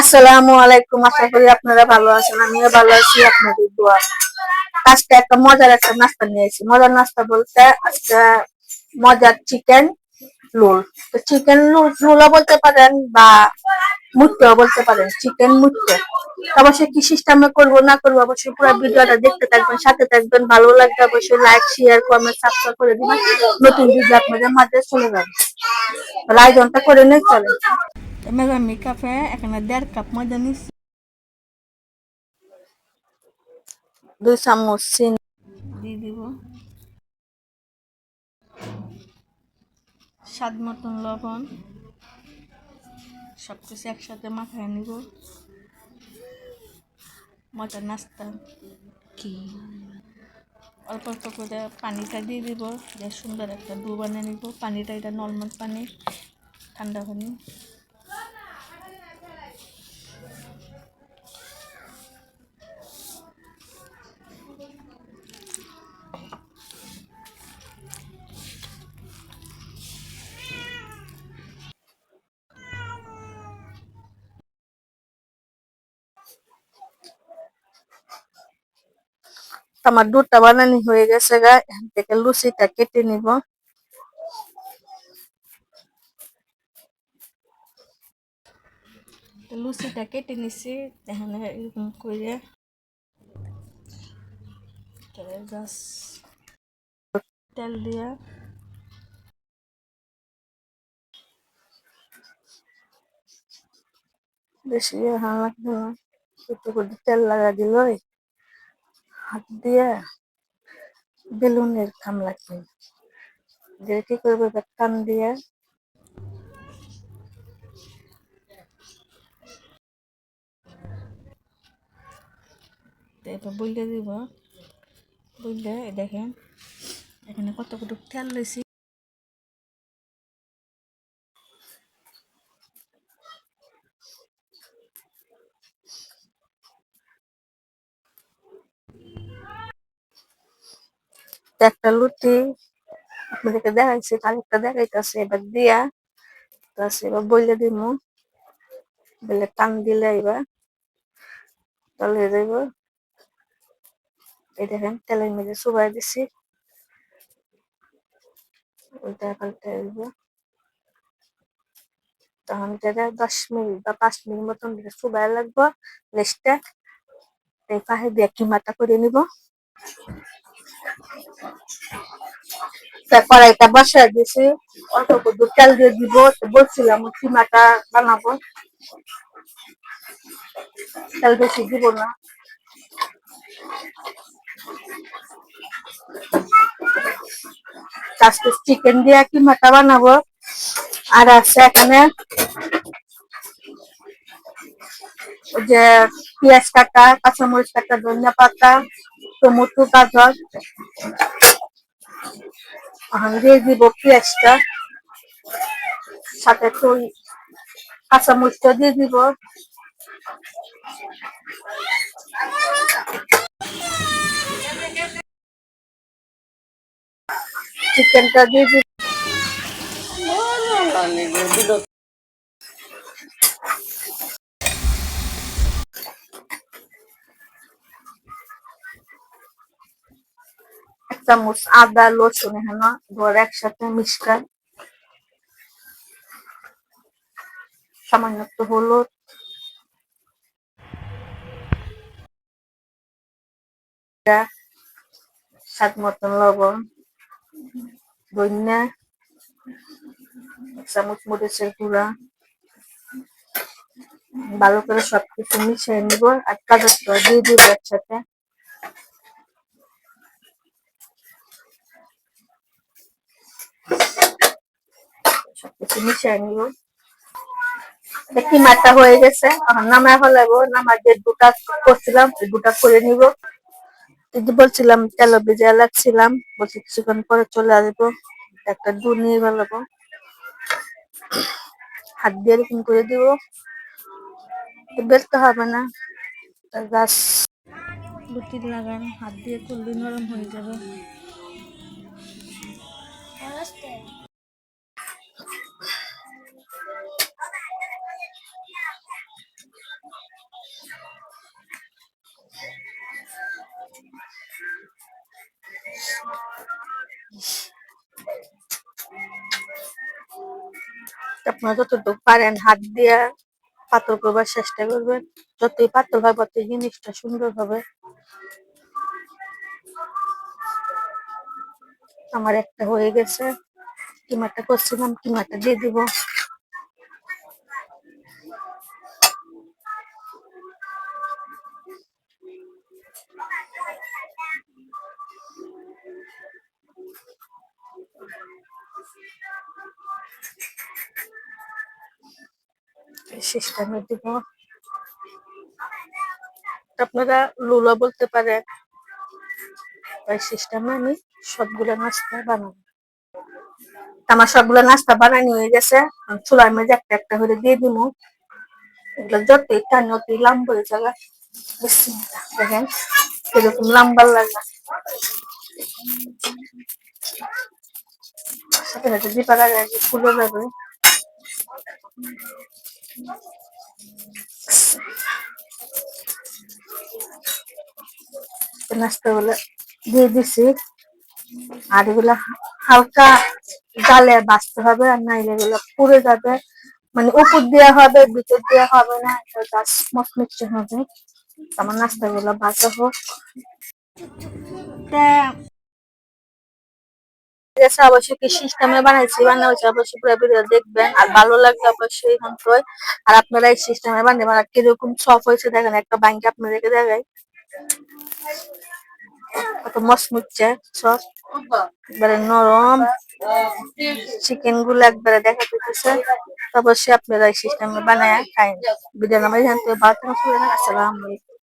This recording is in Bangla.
আসসালামু আলাইকুম, আশা করি আপনারা ভালো আছেন, আমিও ভালো আছি, আপনাদের দোয়া। আজকে একটা মজার একটা নাস্তা নিয়েছি মজার নাস্তা বলতে আজকে মজার চিকেন রোল তো চিকেন রোলও বলতে পারেন বা মুট্টেও বলতে পারেন চিকেন মুট্টে অবশ্যই কি সিস্টেমে করব, না করব, অবশ্যই পুরো ভিডিওটা দেখতে থাকবেন, সাথে থাকবেন। ভালো লাগবে অবশ্যই লাইক শেয়ার কমেন্ট সাবস্ক্রাইব করে দিবেন। নতুন ভিডিও আপনাদের মাঝে চলে যাবে। আয়োজনটা করে নিয়ে চলে। কাপে এখানে দেড় কাপ ময়দা নিচ্ছি দুই চামচ চিনি দিয়ে দিব স্বাদ মতন লবণ সব কিছু একসাথে মাখায় নিব মজার নাস্তা কি অল্প অল্প করে পানিটা দিয়ে দিব যে সুন্দর একটা ডু বানিয়ে নিব পানিটা এটা নর্মাল পানি ঠান্ডা পানি আমার দুধটা বানানি হয়ে গেছে গা এখান থেকে লুচিটা কেটে নিব তো লুচিটা কেটে নিছি এখানে এরকম করে গাছ তেল দিয়া বেশি এখন লাগবে না একটু করে তেল লাগা দিল হাত দিয়ে বেলুনের কাম কিন যে কি করবে টান দিয়ে এবার বইলে দিব। বইলে দেখেন, এখানে কত কত তেল লইছি। একটা লুচি আপনাদেরকে দেখাইছি আরেকটা দেখাইতেছে, এবার দিয়া তো আছে এবার বইলে দিমু। বলে টান দিলে এবার তাহলে হয়ে যাইব এই দেখেন, তেলের মধ্যে চুবাই দিছি। ওইটা পাল্টে দিব। তখন এটা দশ মিনিট বা পাঁচ মিনিট মতন চুবাই লাগবো লেসটা এই পাহে দিয়ে কিমাটা করে নিব। তা কড়াইটা বসায় দিয়েছি অল্প করে তেল দিয়ে দিব বলছিলাম কিমাটা বানাবো। তেল বেশি দিব না। আজকে চিকেন দিয়ে কিমাটা বানাবো। আর আছে এখানে যে পেঁয়াজ কাটা, কাঁচামরিচ কাটা, ধনিয়া পাতা, টমেটো, গাজর। দিয়ে দিব পেঁয়াজটা সাথে একটু কাঁচামরিচটা দিয়ে দিব। চিকেনটা দিয়ে দিব। চামচ আদা, রসুন এখানে ধর একসাথে মিশকায় সামান্য একটু হলুদ। স্বাদ মতন লবণ, ধন্যা চামচ মরিচের গুঁড়া। ভালো করে সবকিছু মিশিয়ে নিব আর কাগজটা দিয়ে দিব একসাথে সবকিছু মিশিয়ে নিব দেখি মাটা হয়ে গেছে। এখন নামায় ফেলাবো। নামার যে দুটা করছিলাম দুটা করে নিব। এই যে বলছিলাম, তেল ভেজা লাগছিলাম বলছি কিছুক্ষণ পরে চলে আসব। একটা দুধ নিয়ে ফেলাবো। হাত দিয়ে এরকম করে দিব। বেরতে হবে না। গাছ লুটি লাগান। হাত দিয়ে করলে নরম হয়ে যাবে। আপনারা যতটুকু পারেন হাত দিয়ে পাতল করবার চেষ্টা করবেন। যতই পাতল হয় ততই জিনিসটা সুন্দর হবে। আমার একটা হয়ে গেছে। কিমাটা করছিলাম কিমাটা দিয়ে দিব। সিস্টেমে দিব। আপনারা লুলা বলতে পারেন। এই সিস্টেমে আমি সবগুলো নাস্তা বানাবো। আমার সবগুলো নাস্তা বানানি হয়ে গেছে। চুলার মধ্যে একটা একটা করে দিয়ে দিব। এগুলো যতই টানি অতই লম্বা হয়ে বিসমিল্লাহ, দেখেন এরকম লম্বা লাগে সাথে সাথে দিপার আগে আগে ফুলে যাবে। নাস্তাগুলো দিয়ে দিছি। আর এগুলো হালকা জালে বাঁচতে হবে আর নাইলে এগুলো পুড়ে যাবে। মানে উপর দেওয়া হবে, ভিতর দেওয়া হবে না, এটা জাস্ট মচমচে হবে। আমার নাস্তাগুলো বাঁচা হোক। এসে অবশ্যই কি সিস্টেমে বানাইছি বানা হয়েছে অবশ্যই পুরো ভিডিও দেখবেন। আর ভালো লাগলে অবশ্যই হন্তই আর আপনারা এই সিস্টেমে বানাবেন আর কীরকম সফট হয়েছে দেখেন, একটা ব্যাংকে আপনাদেরকে দেখাই। কত সব নরম। চিকেনগুলো দেখা আপনারা এই বানায় খাই ভিডিও জানতে আলাইকুম।